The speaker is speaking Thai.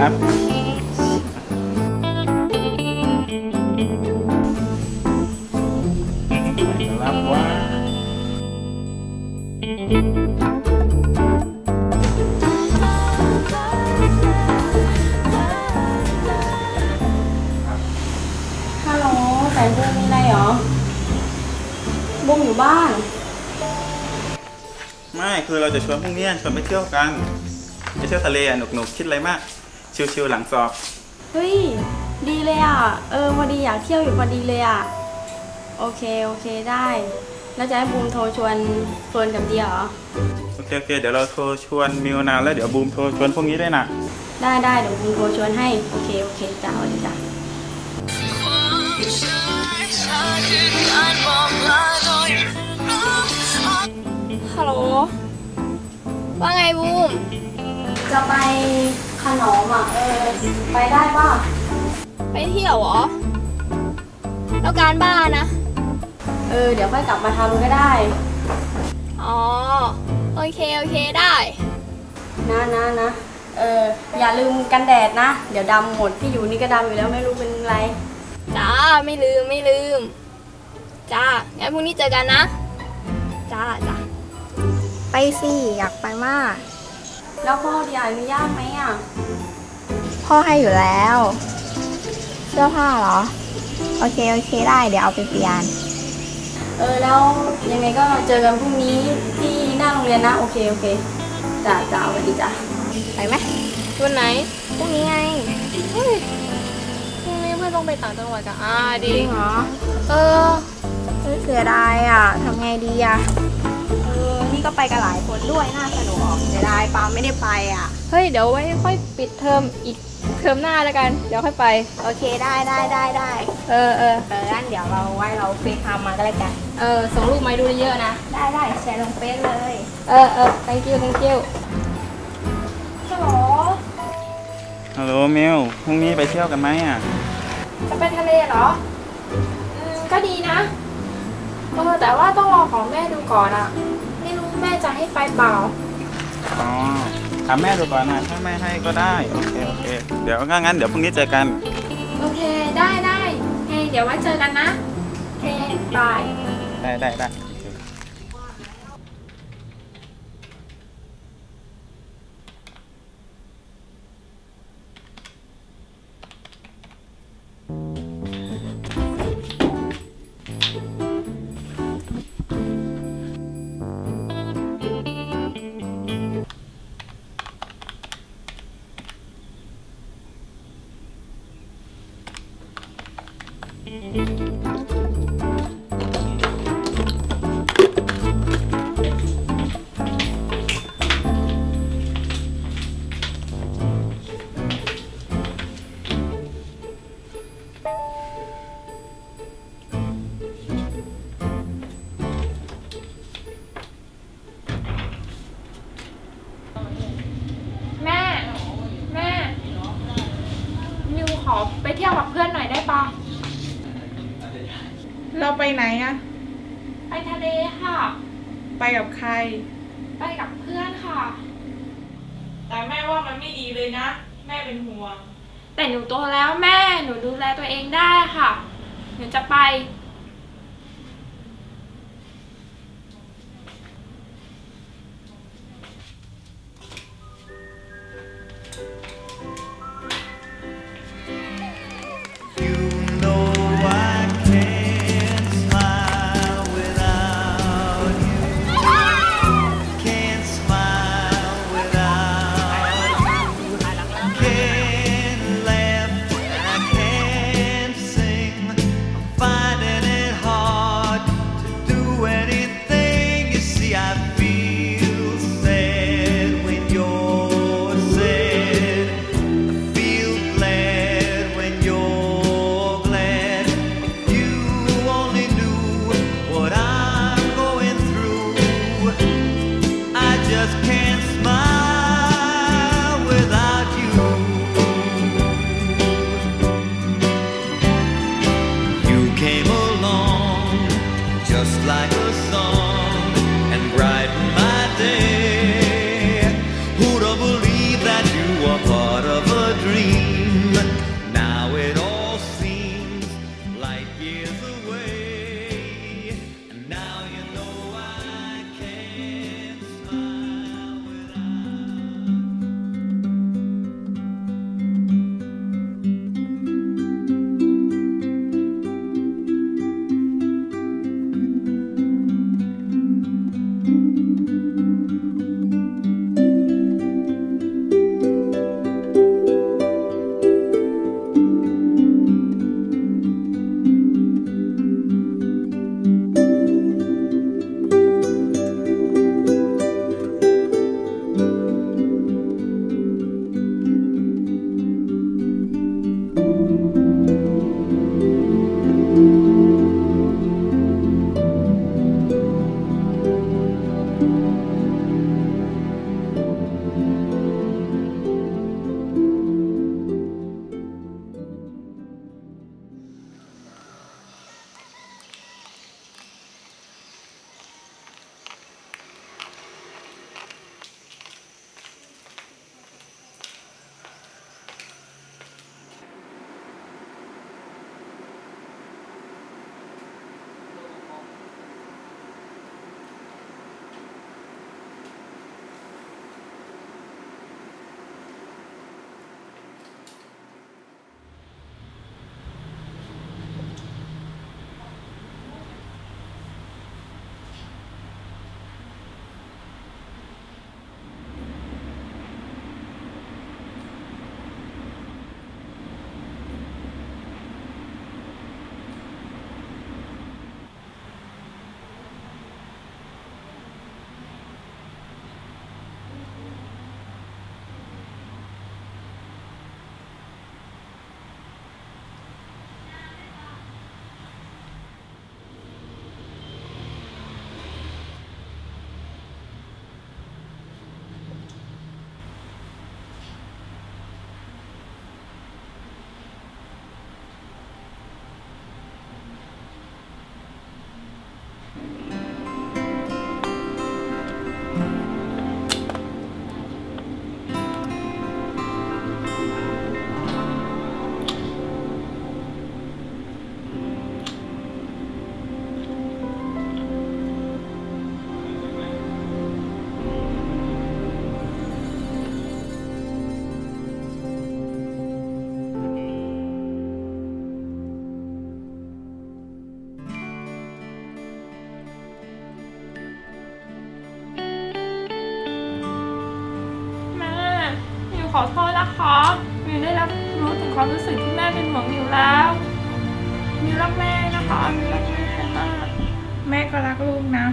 รับรับว่าฮัลโหลแสนบูมมีอะไรเหรอบูมอยู่บ้าน ไม่ คือเราจะชวนพรุ่งนี้ชวนไปเที่ยวกัน ไปเที่ยวทะเลอะหนุกๆ คิดอะไรมาก ชิวๆหลังสอบ เฮ้ย ดีเลยอะ เออพอดีอยากเที่ยวอยู่พอดีเลยอะ โอเค โอเคได้ แล้วจะให้บูมโทรชวนเฟิร์นกับเดียเหรอ โอเคโอเคเดี๋ยวเราโทรชวนมิวนานแล้วเดี๋ยวบูมโทรชวนพวกนี้ด้วยนะได้ได้เดี๋ยวบูมโทรชวนให้ โอเค โอเคจ้าสวัสดีจ้าฮัลโหล ว่าไงบูม จะไป ขนมอะเออไปได้ป่ะไปเที่ยวเหรอ แล้วการบ้านนะ เออ เดี๋ยวค่อยกลับมาทำก็ได้ อ๋อ โอเค โอเคได้ นะนะนะเออ อย่าลืมกันแดดนะ เดี๋ยวดำหมดที่อยู่นี่ก็ดำอยู่แล้วไม่รู้เป็นไร จ้า ไม่ลืม ไม่ลืม จ้า งั้นพรุ่งนี้เจอกันนะ จ้าจ้าไปสิ อยากไปมาก แล้วพ่อเดียอนุญาตไหมอะ พ่อให้อยู่แล้ว เสื้อผ้าเหรอ โอเค โอเคได้ เดี๋ยวเอาไปเปลี่ยน เออ แล้วยังไงก็เจอกันพรุ่งนี้ที่หน้าโรงเรียนนะ โอเค โอเคจ้าจ้าสวัสดีจ้าไปไหมวันไหนพรุ่งนี้ไงเฮ้ยพรุ่งนี้เพื่อนต้องไปต่างจังหวัดกับอาจดิริงเหรอเออเฮ้ยเสียดายอะทำไงดีอะเออนี่ ก็ไปกันหลายคนด้วยน่าสนุกออกเสียดายปาไม่ได้ไปอะ เฮ้ย เดี๋ยวไว้ค่อยปิดเทอมอีกเทอมหน้าแล้วกัน เดี๋ยวค่อยไป โอเคได้ได้ได้ได้เออเออเอองั้นเดี๋ยวเราไว้เราเฟซไทม์มาก็แล้วกัน เออส่งรูปมาให้ดูเยอะๆนะ ได้ได้แชร์ลงเฟซเลย เออเออ thank you thank you ฮัลโหลฮัลโหลมิวพรุ่งนี้ไปเที่ยวกันไหมอะ จะไปทะเลเหรอ อืม ก็ดีนะ เออแต่ว่าต้องรอของแม่ดูก่อนอะไม่รู้ แม่จะให้ไปเปล่าอ๋อถามแม่ดูก่อนนะถ้าไม่ให้ก็ได้โอเคโอเค เดี๋ยวงั้นเดี๋ยวพรุ่งนี้เจอกัน โอเคได้ได้เฮ้ยเดี๋ยวไว้เจอกันนะโอเคบายได้ได้ได้ แม่ แม่มิวขอไปเที่ยวกับเพื่อนหน่อยได้ปะ เราไปไหนอะไปทะเลค่ะ ไปกับใคร ไปกับเพื่อนค่ะ แต่แม่ว่ามันไม่ดีเลยนะ แม่เป็นห่วง แต่หนูโตแล้วแม่หนูดูแลตัวเองได้ค่ะ หนูจะไป อบมิวได้รับรู้ถึงความรู้สึกที่แม่เป็นห่วงมิวแล้วมิวรักแม่นะคะมิวรักแม่มากแม่ก็รักลูกนะ